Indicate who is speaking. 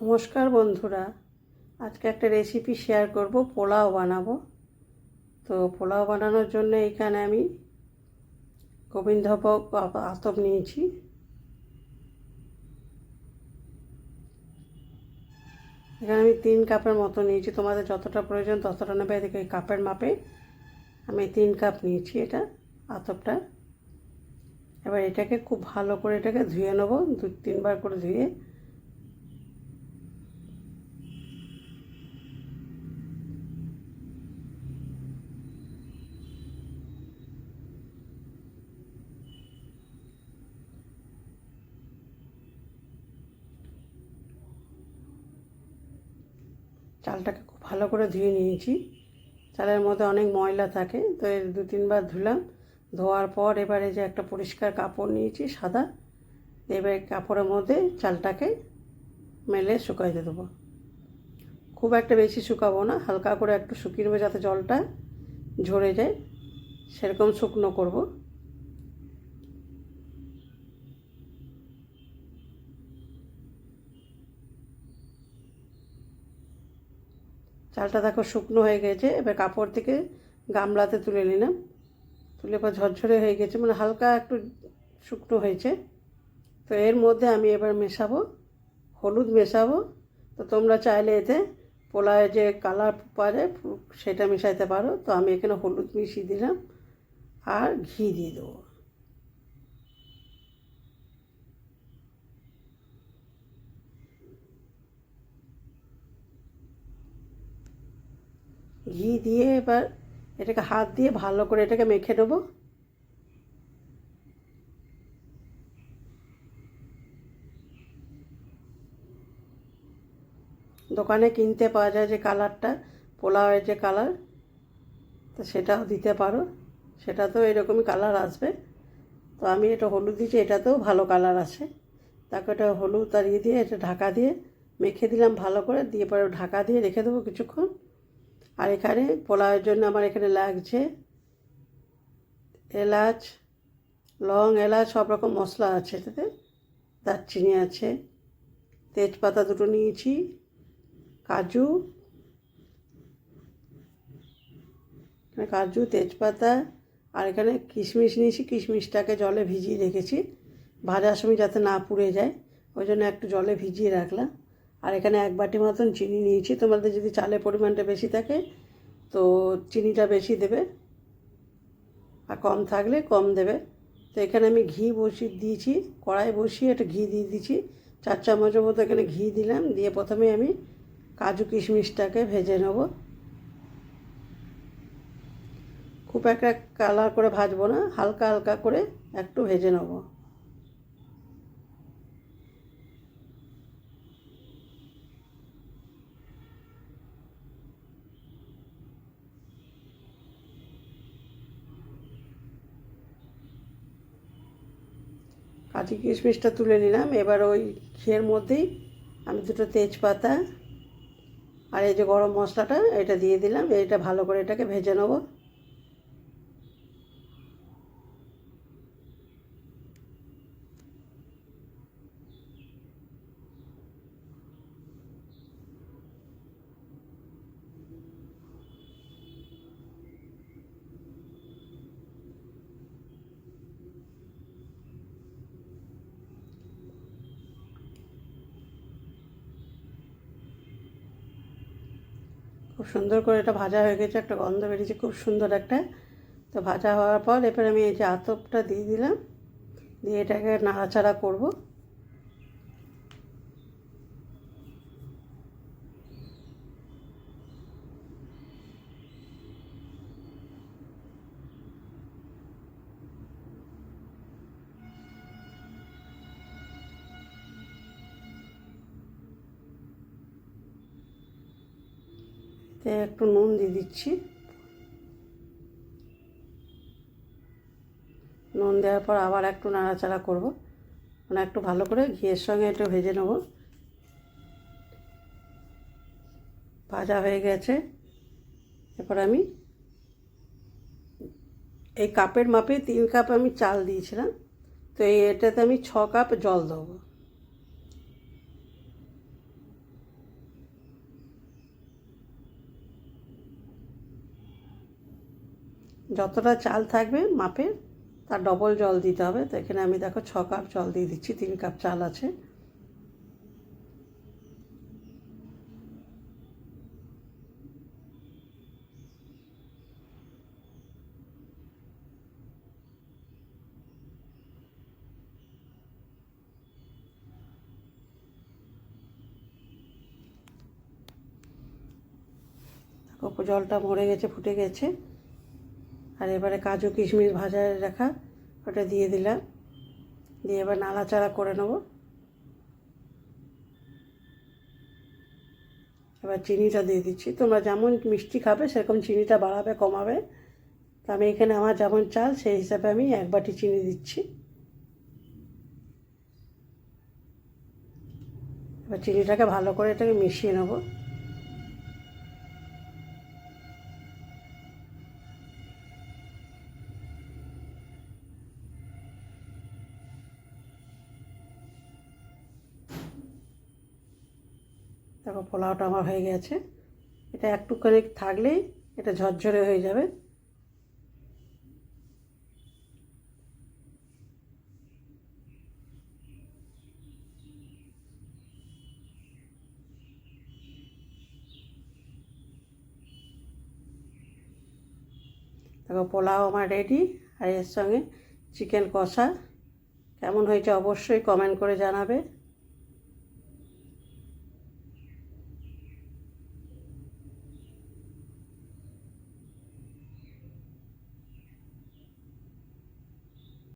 Speaker 1: নমস্কার বন্ধুরা, আজকে একটা রেসিপি শেয়ার করব, পোলাও বানাবো। তো পোলাও বানানোর জন্য এখানে আমি গোবিন্দভোগ আতপ নিয়েছি। এখানে আমি তিন কাপের মতো নিয়েছি, তোমাদের যতটা প্রয়োজন ততটা নেবে। এদিকে কাপের মাপে আমি তিন কাপ নিয়েছি এটা, আতপটা। এবার এটাকে খুব ভালো করে এটাকে ধুয়ে নেব দু তিনবার করে ধুয়ে চালটাকে খুব ভালো করে ধুয়ে নিয়েছি। চালের মধ্যে অনেক ময়লা থাকে, তো এর দু তিনবার ধুলাম। ধোয়ার পর এবারে যে একটা পরিষ্কার কাপড় নিয়েছি, সাদা। এবার কাপড়ের মধ্যে চালটাকে মেলে শুকাইতে দেবো। খুব একটা বেশি শুকাবো না, হালকা করে একটু শুকিয়ে নেব যাতে জলটা ঝরে যায়। সেরকম শুকনো করব। চালটা দেখো শুকনো হয়ে গেছে, এবার কাপড় থেকে গামলাতে তুলে নিলাম। তুলে এবার ঝরঝরে হয়ে গেছে মানে হালকা একটু শুকনো হয়েছে। তো এর মধ্যে আমি এবার মেশাবো, হলুদ মেশাবো। তো তোমরা চাইলে এতে পোলায় যে কালার পাওয়া যায় সেটা মেশাইতে পারো। তো আমি এখানে হলুদ মিশিয়ে দিলাম, আর ঘি দিয়ে দেবো। ঘি দিয়ে এবার এটাকে হাত দিয়ে ভালো করে এটাকে মেখে নেব। দোকানে কিনতে পাওয়া যায় যে কালারটা, পোলাওয়ের যে কালার, তো সেটাও দিতে পারো। সেটাতেও এরকমই কালার আসবে। তো আমি এটা হলুদ দিয়েছি, এটাতেও ভালো কালার আছে। তাকে এটা হলুদ তাড়িয়ে দিয়ে, এটা ঢাকা দিয়ে মেখে দিলাম ভালো করে। দিয়ে পরে ঢাকা দিয়ে রেখে দেবো কিছুক্ষণ। আর এখানে পোলাওয়ের জন্য আমার এখানে লাগছে এলাচ, লং এলাচ, সব রকম মশলা আছে এটাতে। দারচিনি আছে, তেজপাতা দুটো নিয়েছি, কাজু কাজু, তেজপাতা, আর এখানে কিশমিশ নিয়েছি, কিশমিশটাকে জলে ভিজিয়ে রেখেছি। ভাজার সময় যাতে না পুড়ে যায়, ওই জন্য একটু জলে ভিজিয়ে রাখলাম। আর এখানে এক বাটি মতন চিনি নিয়েছি। তোমাদের যদি চালের পরিমাণটা বেশি থাকে, তো চিনিটা বেশি দেবে। আর কম থাকলে কম দেবে। তো এখানে আমি ঘি বসিয়ে দিয়েছি, কড়াই বসিয়ে একটা ঘি দিয়ে দিয়েছি। চার চামচের মতো এখানে ঘি দিলাম। দিয়ে প্রথমে আমি কাজু কিশমিশটাকে ভেজে নেব। খুব একটা কালার করে ভাজবো না, হালকা হালকা করে একটু ভেজে নেব। কাজু কিশমিশটা তুলে নিলাম। এবার ওই ঘিয়ের মধ্যেই আমি দুটো তেজপাতা আর এই যে গরম মশলাটা, এটা দিয়ে দিলাম। এটা ভালো করে এটাকে ভেজে নেব। খুব সুন্দর করে এটা ভাজা হয়ে গেছে, একটা গন্ধ বেরিয়েছে, খুব সুন্দর একটা। তো ভাজা হওয়ার পর এরপর আমি এই যে আতপটা দিয়ে দিলাম, দিয়ে এটাকে নাড়াচাড়া করব। তে একটু নুন দিয়ে দিচ্ছি। নুন দেওয়ার পর আবার একটু নাড়াচাড়া করব। মানে একটু ভালো করে ঘিয়ের সঙ্গে একটু ভেজে নেব। ভাজা হয়ে গেছে। এরপর আমি এই কাপের মাপে তিন কাপ আমি চাল দিয়েছিলাম। তো এটাতে আমি ছ কাপ জল দেবো। যতটা চাল থাকবে মাপের তার ডবল জল দিতে হবে। তো এখানে আমি দেখো ছ কাপ জল দিয়ে দিচ্ছি, তিন কাপ চাল আছে। জলটা মরে গেছে, ফুটে গেছে। আর এবারে কাজু কিশমিশ ভাজা রাখা, ওটা দিয়ে দিলাম। দিয়ে এবার নাড়াচাড়া করে নেব। এবার চিনিটা দিয়ে দিচ্ছি। তোমরা যেমন মিষ্টি খাবে, সেরকম চিনিটা বাড়াবে, কমাবে। তো আমি এখানে আমার যেমন চাল, সেই হিসাবে আমি এক বাটি চিনি দিচ্ছি। এবার চিনিটাকে ভালো করে এটাকে মিশিয়ে নেব। দেখো, পোলাওটা আমার হয়ে গেছে। এটা একটুখানি থাকলেই এটা ঝরঝরে হয়ে যাবে। দেখো, পোলাও আমার রেডি আর এর সঙ্গে চিকেন কষা। কেমন হয়েছে অবশ্যই কমেন্ট করে জানাবে।